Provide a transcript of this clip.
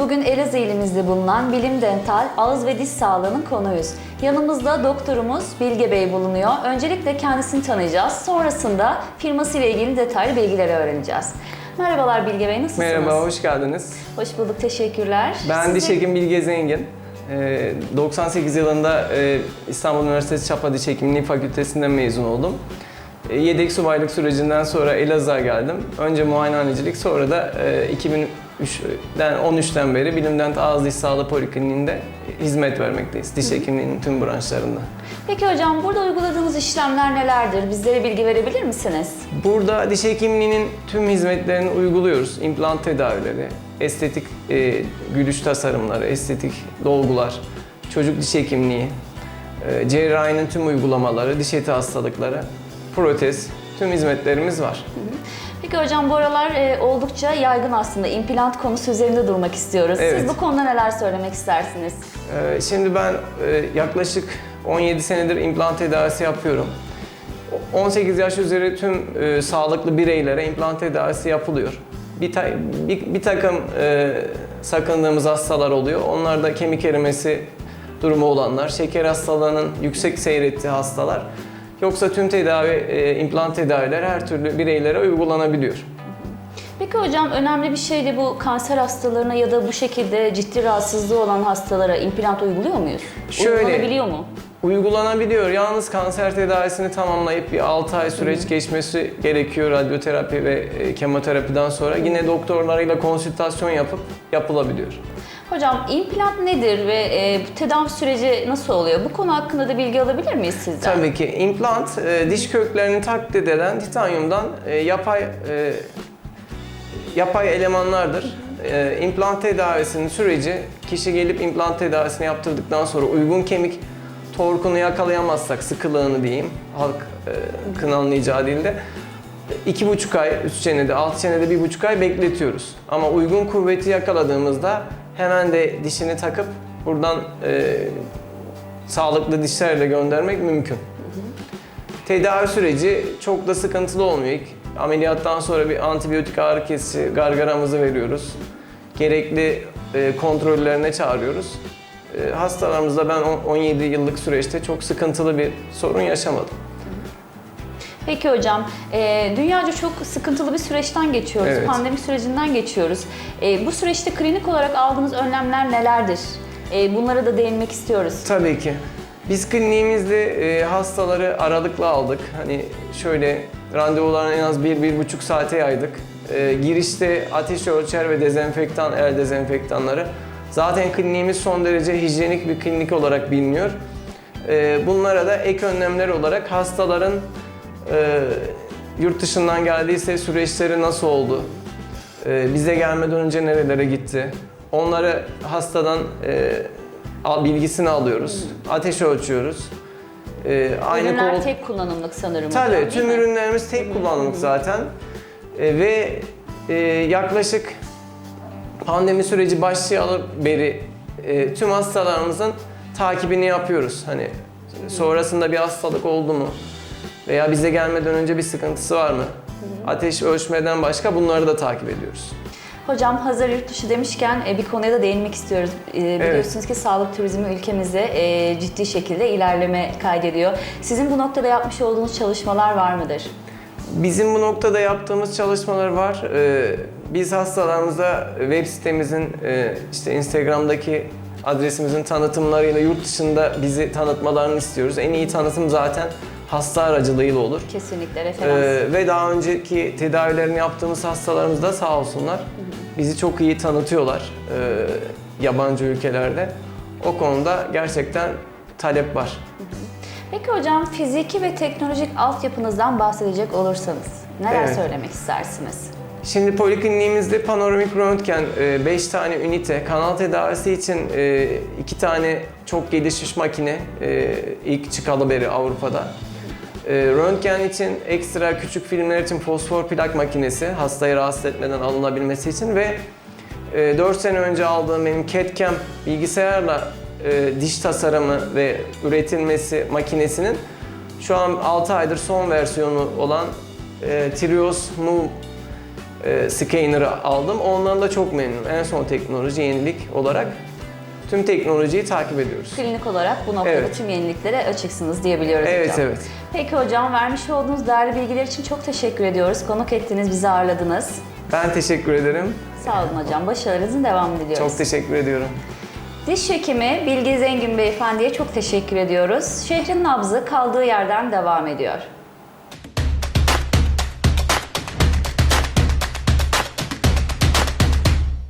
Bugün Elazığ ilimizde bulunan Bilim Dental, Ağız ve Diş Sağlığı'nın konuyuz. Yanımızda doktorumuz Bilge Bey bulunuyor. Öncelikle kendisini tanıyacağız. Sonrasında firmasıyla ilgili detaylı bilgileri öğreneceğiz. Merhabalar Bilge Bey, nasılsınız? Merhaba, hoş geldiniz. Hoş bulduk, teşekkürler. Ben Sizi... diş hekim Bilge Zengin. Ee, 98 yılında e, İstanbul Üniversitesi Çapa Diş Hekimliği Fakültesinden mezun oldum. E, yedek subaylık sürecinden sonra Elazığ'a geldim. Önce muayenehanecilik, sonra da e, 2000 3'den 13'ten beri Bilimdent Ağız Diş Sağlığı Polikliniğinde hizmet vermekteyiz. Diş hekimliğinin tüm branşlarında. Peki hocam burada uyguladığınız işlemler nelerdir? Bizlere bilgi verebilir misiniz? Burada diş hekimliğinin tüm hizmetlerini uyguluyoruz. İmplant tedavileri, estetik e, gülüş tasarımları, estetik dolgular, çocuk diş hekimliği, e, cerrahinin tüm uygulamaları, diş eti hastalıkları, protez, tüm hizmetlerimiz var. Hı hı. Peki hocam bu aralar e, oldukça yaygın aslında. implant konusu üzerinde durmak istiyoruz. Evet. Siz bu konuda neler söylemek istersiniz? E, şimdi ben e, yaklaşık 17 senedir implant tedavisi yapıyorum. 18 yaş üzeri tüm e, sağlıklı bireylere implant tedavisi yapılıyor. Bir, ta- bir, bir takım e, sakındığımız hastalar oluyor. Onlar da kemik erimesi durumu olanlar, şeker hastalığının yüksek seyrettiği hastalar. Yoksa tüm tedavi, e, implant tedaviler her türlü bireylere uygulanabiliyor. Peki hocam önemli bir şey de bu kanser hastalarına ya da bu şekilde ciddi rahatsızlığı olan hastalara implant uyguluyor muyuz? Şöyle- Uygulanabiliyor mu? Uygulanabiliyor. Yalnız kanser tedavisini tamamlayıp bir 6 ay süreç geçmesi gerekiyor radyoterapi ve e, kemoterapiden sonra. Yine doktorlarıyla konsültasyon yapıp yapılabiliyor. Hocam implant nedir ve e, bu tedavi süreci nasıl oluyor? Bu konu hakkında da bilgi alabilir miyiz sizden? Tabii ki implant e, diş köklerini taklit edilen titanyumdan e, yapay e, yapay elemanlardır. E, implant tedavisinin süreci kişi gelip implant tedavisini yaptırdıktan sonra uygun kemik torkunu yakalayamazsak sıkılığını diyeyim halk e, kınanlayacağı dilde iki buçuk ay üst çenede alt çenede bir buçuk ay bekletiyoruz. Ama uygun kuvveti yakaladığımızda hemen de dişini takıp buradan e, sağlıklı dişlerle göndermek mümkün. Tedavi süreci çok da sıkıntılı olmuyor. İlk ameliyattan sonra bir antibiyotik ağrı kesici gargaramızı veriyoruz. Gerekli e, kontrollerine çağırıyoruz. E, hastalarımızda ben on- 17 yıllık süreçte çok sıkıntılı bir sorun yaşamadım. Peki hocam, e, dünyaca çok sıkıntılı bir süreçten geçiyoruz. Evet. Pandemi sürecinden geçiyoruz. E, bu süreçte klinik olarak aldığınız önlemler nelerdir? E, bunlara da değinmek istiyoruz. Tabii ki. Biz kliniğimizde e, hastaları aralıklı aldık. Hani şöyle randevularını en az 1-1,5 saate yaydık. E, girişte ateş ölçer ve dezenfektan, el dezenfektanları. Zaten kliniğimiz son derece hijyenik bir klinik olarak biliniyor. E, bunlara da ek önlemler olarak hastaların e, yurt dışından geldiyse süreçleri nasıl oldu? E, bize gelmeden önce nerelere gitti? Onları hastadan e, bilgisini alıyoruz. Ateş ölçüyoruz. Aynı Ürünler kol- tek kullanımlık sanırım Tabii tüm mi? ürünlerimiz tek kullanımlık zaten. Ve yaklaşık pandemi süreci başlayalı beri e, tüm hastalarımızın takibini yapıyoruz. Hani sonrasında bir hastalık oldu mu? Veya bize gelmeden önce bir sıkıntısı var mı? Ateş ölçmeden başka bunları da takip ediyoruz. Hocam hazır yurt dışı demişken e, bir konuya da değinmek istiyoruz. E, biliyorsunuz ki sağlık turizmi ülkemizde e, ciddi şekilde ilerleme kaydediyor. Sizin bu noktada yapmış olduğunuz çalışmalar var mıdır? Bizim bu noktada yaptığımız çalışmalar var. Biz hastalarımıza web sitemizin, e, işte Instagram'daki adresimizin tanıtımlarıyla yurt dışında bizi tanıtmalarını istiyoruz. En iyi tanıtım zaten hasta aracılığıyla olur. Kesinlikle referans. Ee, Ve daha önceki tedavilerini yaptığımız hastalarımız da sağ olsunlar. Bizi çok iyi tanıtıyorlar e, yabancı ülkelerde. O konuda gerçekten talep var. Peki hocam fiziki ve teknolojik altyapınızdan bahsedecek olursanız neler Evet. söylemek istersiniz? Şimdi polikliniğimizde panoramik röntgen 5 tane ünite, kanal tedavisi için 2 tane çok gelişmiş makine e, ilk çıkalı beri Avrupa'da. E, Röntgen için ekstra küçük filmler için fosfor plak makinesi hastayı rahatsız etmeden alınabilmesi için ve 4 sene önce aldığım benim CAD-CAM bilgisayarla e, diş tasarımı ve üretilmesi makinesinin şu an 6 aydır son versiyonu olan e, Trios Move e, scanner'ı aldım. Ondan da çok memnunum. En son teknoloji, yenilik olarak tüm teknolojiyi takip ediyoruz. Klinik olarak bu noktada Evet. tüm yeniliklere açıksınız diyebiliyoruz Evet, hocam. evet. Peki hocam vermiş olduğunuz değerli bilgiler için çok teşekkür ediyoruz. Konuk ettiniz, bizi ağırladınız. Ben teşekkür ederim. Sağ olun hocam. Başarılarınızın devamını diliyoruz. Çok teşekkür ediyorum. Diş hekimi Bilge Zengin Beyefendi'ye çok teşekkür ediyoruz. Şehrin nabzı kaldığı yerden devam ediyor.